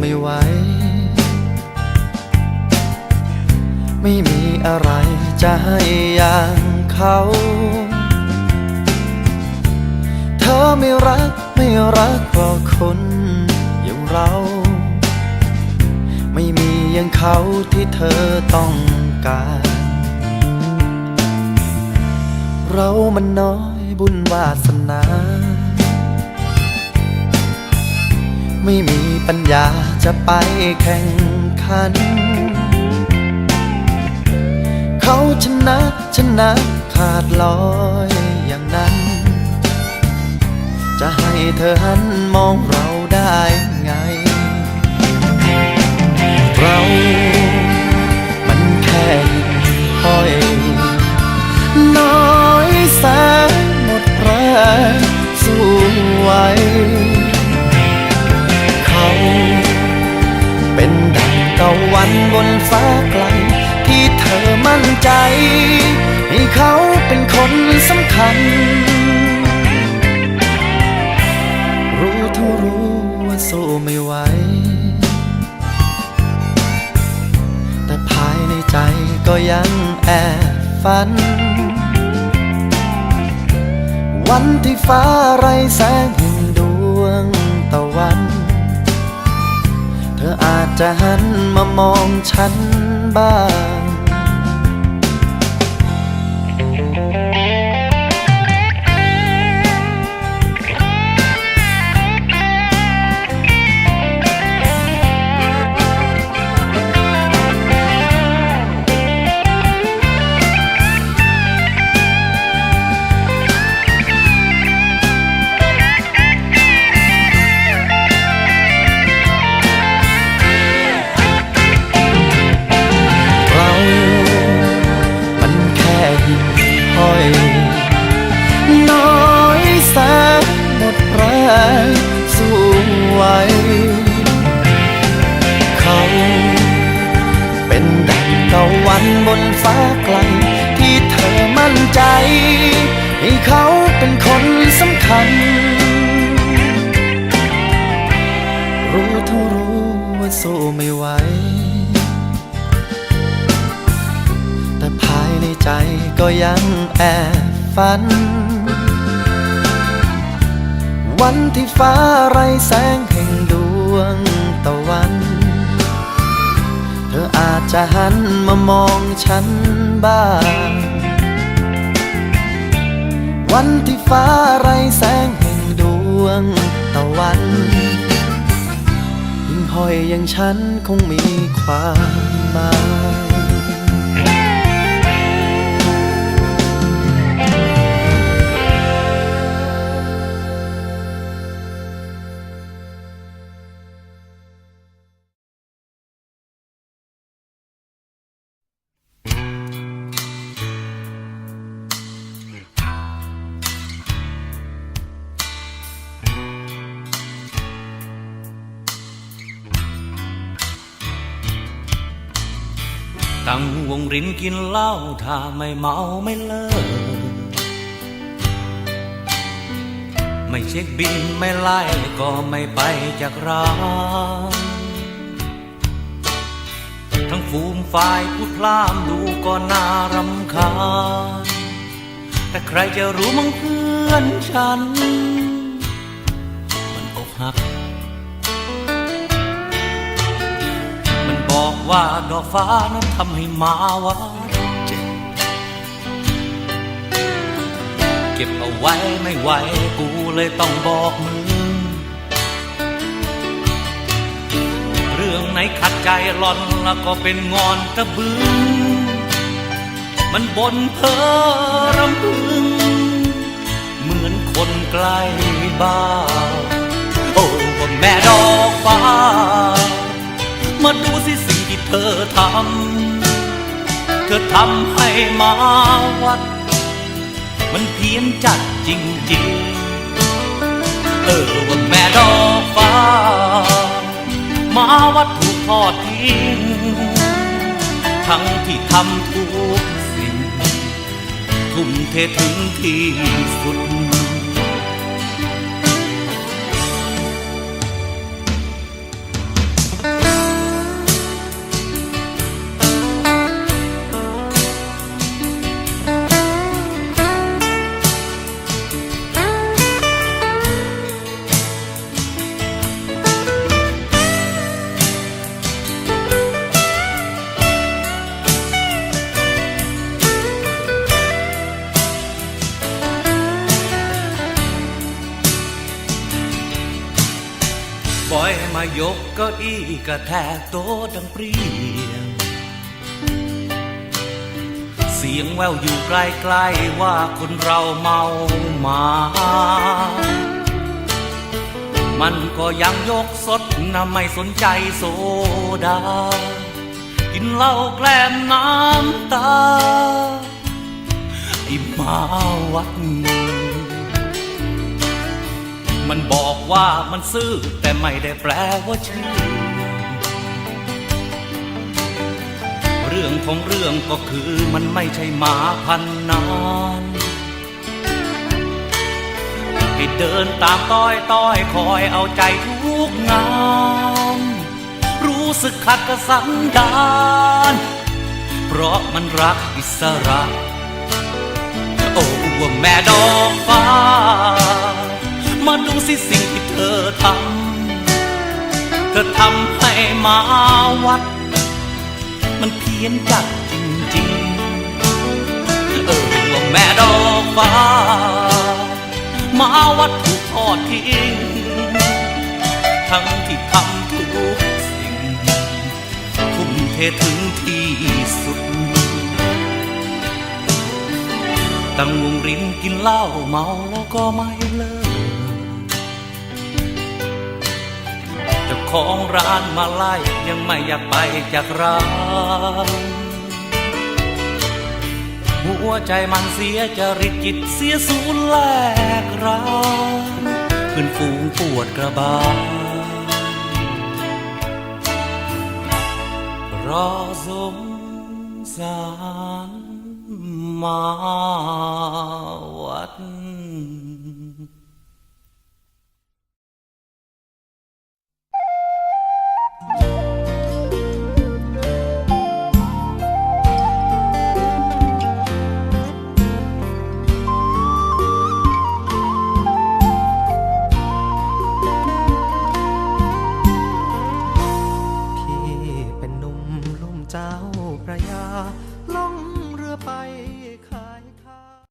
ไม่ไหว ไม่มีอะไรจะให้อย่างเขา เธอไม่รักไม่รักเพราคนอย่างเรา ไม่มีอย่างเขาที่เธอต้องการ เรามันน้อยบุญวาสนา ไม่มีปัญญาจะไปแข่งขัน เขาชนะชนะขาดลอยอย่างนั้น จะให้เธอหันมองเราได้ไง บนฟ้าไกลที่เธอมั่นใจ ให้เขาเป็นคนสำคัญ รู้ทั้งรู้ว่าสู้ไม่ไหว แต่ภายในใจก็ยังแอบฝัน วันที่ฟ้าไรแสง จะหันมามองฉันบ้าง วันบนฟ้าไกล ที่เธอมั่นใจ ให้เขาเป็นคนสำคัญ รู้ทั้งรู้ว่าสู้ไม่ไหว แต่ภายในใจก็ยังแอบฝัน วันที่ฟ้าไรแสงแห่งดวงตะวัน อาจจะหันมามองฉันบ้าง วันที่ฟ้าไรแสงแห่งดวงตะวันยิ่งห้อยอย่างฉันคงมีความหมาย ตั้งวงรินกินเหล้าถ้าไม่เมาไม่เลิก ไม่เช็คบินไม่ไล่ก็ไม่ไปจากร้านทั้งฟูมฝ่ายพูดพล่ามดูก็น่ารำคาญแต่ใครจะรู้มั้งเพื่อนฉัน มันอกหัก บอกว่าดอกฟ้านั้นทำให้มาวาเจ็บเก็บเอาไว้ไม่ไหวกูเลยต้องบอกมึง เรื่องไหนขัดใจหลอนแล้วก็เป็นงอนตะบึง มันบนเพ้อรำพึง เหมือนคนใกล้บ้า โอ้แม่ดอกฟ้า มาดูสิสิ่งที่เธอทำ เธอทำให้มาวัด มันเพี้ยนจัดจริงๆ เออว่าแม่ดอกฟ้า มาวัดถูกทอดทิ้ง ทั้งที่ทำทุกสิ่ง ทุ่มเทถึงที่สุด ยกก็อีกระแทกโตดังเปรียง เสียงแววอยู่ใกล้ๆว่าคนเราเมามา มันก็ยังยกสดนะไม่สนใจโซดา กินเหล้าแกล้มน้ำตาไอ้มาวัด มันบอกว่ามันซื่อแต่ไม่ได้แปลว่าเชื่อ เรื่องของเรื่องก็คือมันไม่ใช่หมาพันนานให้เดินตามต้อยต้อยคอยเอาใจทุกงาน รู้สึกขัดกับสันดานเพราะมันรักอิสระ โอ้ว่าแม่ดอกฟ้า มาดูสิสิ่งที่เธอทำ เธอทำให้มาวัด มันเพี้ยนจัดจริงๆ เออว่าแม่ดอกฟ้า มาวัดถูกทอดทิ้ง ทั้งที่ทำทุกสิ่ง ทุ่มเทถึงที่สุด ตั้งวงรินกินเหล้าเมาแล้วก็ไม่เลิก ของร้านมาไล่ยังไม่อยากไปจากร้านหัวใจมันเสียจริตจิตเสียสูญแลกร้านเพื่อนฝูงปวดกระบาลรอสงสารมาวัด